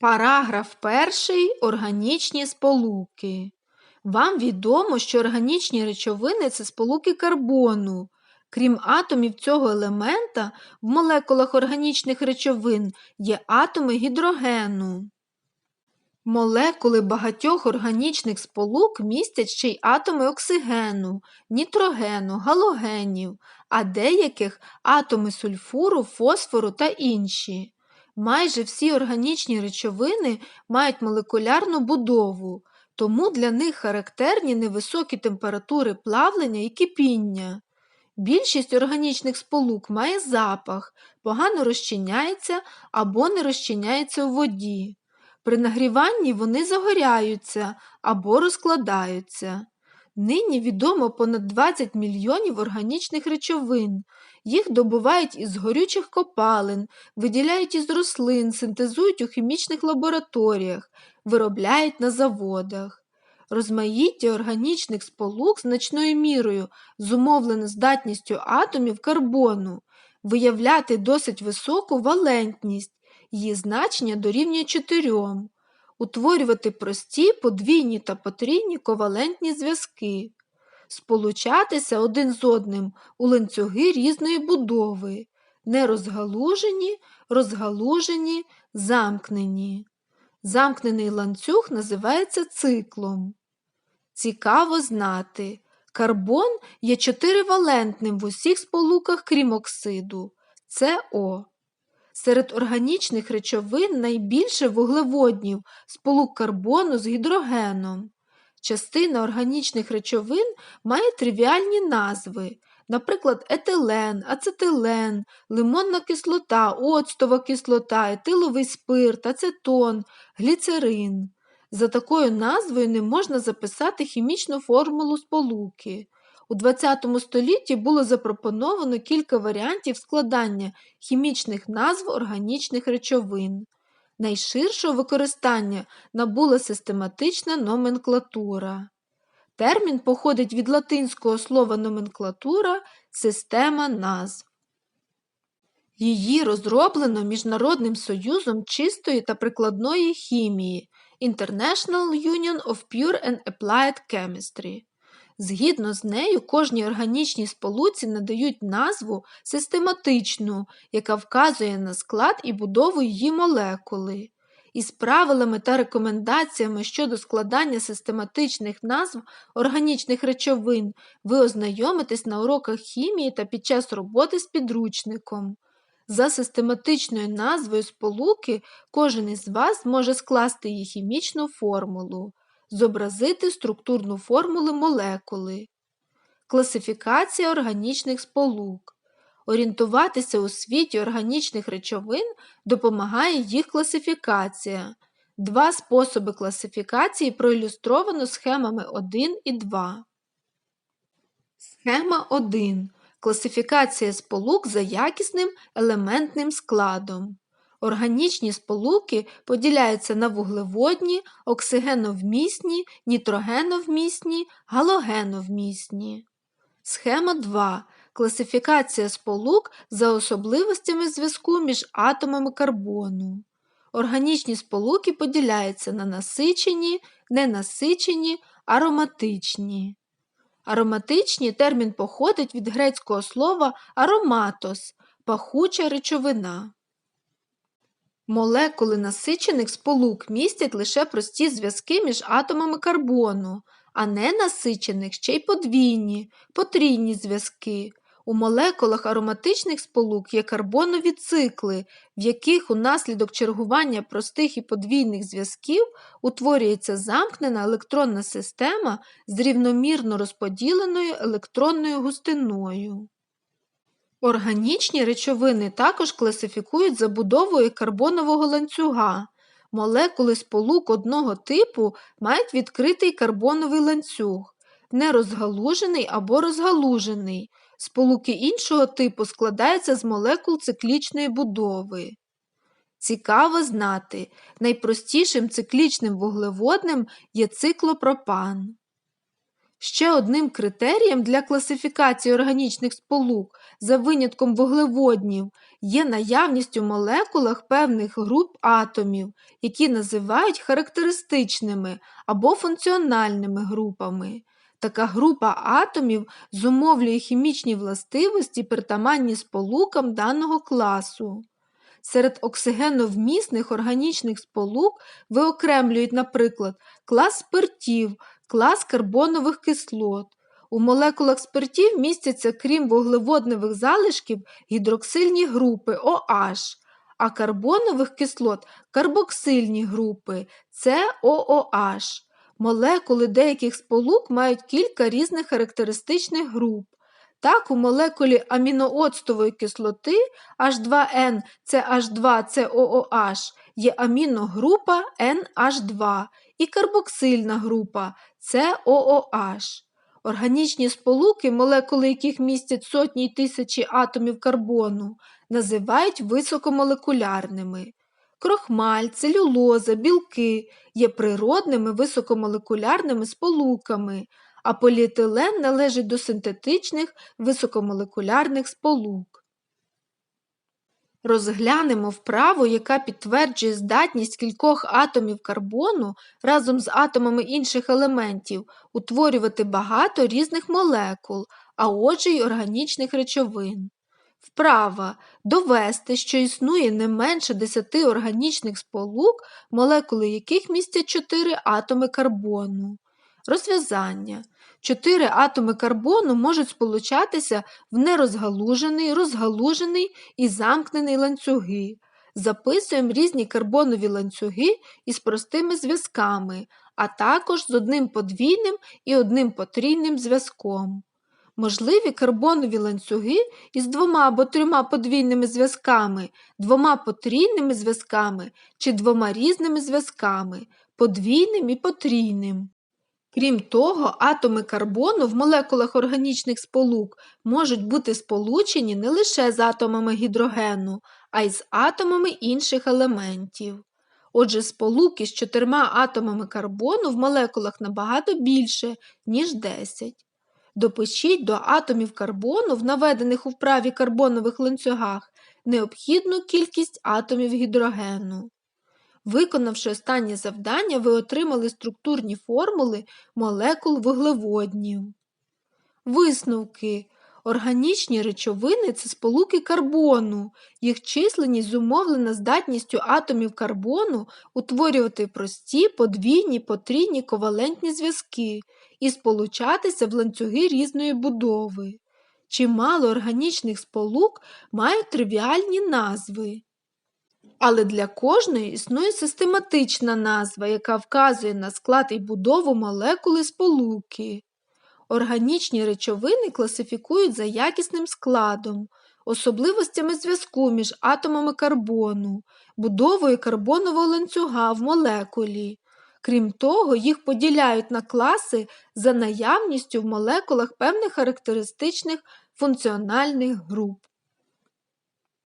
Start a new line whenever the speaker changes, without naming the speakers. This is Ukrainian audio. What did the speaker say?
Параграф перший. Органічні сполуки. Вам відомо, що органічні речовини це сполуки карбону. Крім атомів цього елемента, в молекулах органічних речовин є атоми гідрогену. Молекули багатьох органічних сполук містять ще й атоми оксигену, нітрогену, галогенів, а деяких атоми сульфуру, фосфору та інші. Майже всі органічні речовини мають молекулярну будову, тому для них характерні невисокі температури плавлення і кипіння. Більшість органічних сполук має запах, погано розчиняється або не розчиняється у воді. При нагріванні вони загоряються або розкладаються. Нині відомо понад 20 мільйонів органічних речовин. Їх добувають із горючих копалин, виділяють із рослин, синтезують у хімічних лабораторіях, виробляють на заводах. Розмаїття органічних сполук значною мірою зумовлене здатністю атомів карбону виявляти досить високу валентність, її значення дорівнює 4, утворювати прості, подвійні та потрійні ковалентні зв'язки, сполучатися один з одним у ланцюги різної будови, нерозгалужені, розгалужені, замкнені. Замкнений ланцюг називається циклом. Цікаво знати, карбон є чотиривалентним в усіх сполуках, крім оксиду СО. Серед органічних речовин найбільше вуглеводнів сполук карбону з гідрогеном. Частина органічних речовин має тривіальні назви, наприклад, етилен, ацетилен, лимонна кислота, оцтова кислота, етиловий спирт, ацетон, гліцерин. За такою назвою не можна записати хімічну формулу сполуки. У ХХ столітті було запропоновано кілька варіантів складання хімічних назв органічних речовин. Найширшого використання набула систематична номенклатура. Термін походить від латинського слова номенклатура система назв. Її розроблено Міжнародним союзом чистої та прикладної хімії International Union of Pure and Applied Chemistry. Згідно з нею, кожній органічній сполуці надають назву систематичну, яка вказує на склад і будову її молекули. Із правилами та рекомендаціями щодо складання систематичних назв органічних речовин ви ознайомитесь на уроках хімії та під час роботи з підручником. За систематичною назвою сполуки кожен із вас може скласти її хімічну формулу зобразити структурну формулу молекули, класифікація органічних сполук. Орієнтуватися у світі органічних речовин допомагає їх класифікація. Два способи класифікації проілюстровано схемами 1 і 2. Схема 1. Класифікація сполук за якісним елементним складом. Органічні сполуки поділяються на вуглеводні, оксигеновмісні, нітрогеновмісні, галогеновмісні. Схема 2. Класифікація сполук за особливостями зв'язку між атомами карбону. Органічні сполуки поділяються на насичені, ненасичені, ароматичні. Ароматичні термін походить від грецького слова ароматос пахуча речовина. Молекули насичених сполук містять лише прості зв'язки між атомами карбону, а ненасичених ще й подвійні, потрійні зв'язки. У молекулах ароматичних сполук є карбонові цикли, в яких унаслідок чергування простих і подвійних зв'язків утворюється замкнена електронна система з рівномірно розподіленою електронною густиною. Органічні речовини також класифікують забудовою карбонового ланцюга. Молекули сполук одного типу мають відкритий карбоновий ланцюг, нерозгалужений або розгалужений. Сполуки іншого типу складаються з молекул циклічної будови. Цікаво знати, найпростішим циклічним вуглеводним є циклопропан. Ще одним критерієм для класифікації органічних сполук за винятком вуглеводнів є наявність у молекулах певних груп атомів, які називають характеристичними або функціональними групами. Така група атомів зумовлює хімічні властивості, притаманні сполукам даного класу. Серед оксигеновмісних органічних сполук виокремлюють, наприклад, клас спиртів, клас карбонових кислот. У молекулах спиртів містяться, крім вуглеводневих залишків, гідроксильні групи OH, а карбонових кислот карбоксильні групи COOH. Молекули деяких сполук мають кілька різних характеристичних груп. Так, у молекулі амінооцтової кислоти H2N CH2COOH є аміногрупа NH2 і карбоксильна група COOH. Органічні сполуки, молекули яких містять сотні й тисячі атомів карбону, називають високомолекулярними. Крохмаль, целюлоза, білки є природними високомолекулярними сполуками, а поліетилен належить до синтетичних високомолекулярних сполук. Розглянемо вправу, яка підтверджує здатність кількох атомів карбону разом з атомами інших елементів утворювати багато різних молекул, а отже й органічних речовин. Вправа довести, що існує не менше 10 органічних сполук, молекули яких містять 4 атоми карбону. Розв'язання. Чотири атоми карбону можуть сполучатися в нерозгалужений, розгалужений і замкнений ланцюги. Записуємо різні карбонові ланцюги із простими зв'язками, а також з одним подвійним і одним потрійним зв'язком. Можливі карбонові ланцюги із двома або трьома подвійними зв'язками, двома потрійними зв'язками чи двома різними зв'язками, подвійним і потрійним. Крім того, атоми карбону в молекулах органічних сполук можуть бути сполучені не лише з атомами гідрогену, а й з атомами інших елементів. Отже, сполуки з чотирма атомами карбону в молекулах набагато більше, ніж 10. Допишіть до атомів карбону в наведених у вправі карбонових ланцюгах необхідну кількість атомів гідрогену. Виконавши останнє завдання, ви отримали структурні формули молекул вуглеводнів. Висновки. Органічні речовини це сполуки карбону. Їх численність зумовлена здатністю атомів карбону утворювати прості, подвійні, потрійні ковалентні зв'язки і сполучатися в ланцюги різної будови. Чимало органічних сполук мають тривіальні назви. Але для кожної існує систематична назва, яка вказує на склад і будову молекули сполуки. Органічні речовини класифікують за якісним складом, особливостями зв'язку між атомами карбону, будовою карбонового ланцюга в молекулі. Крім того, їх поділяють на класи за наявністю в молекулах певних характеристичних функціональних груп.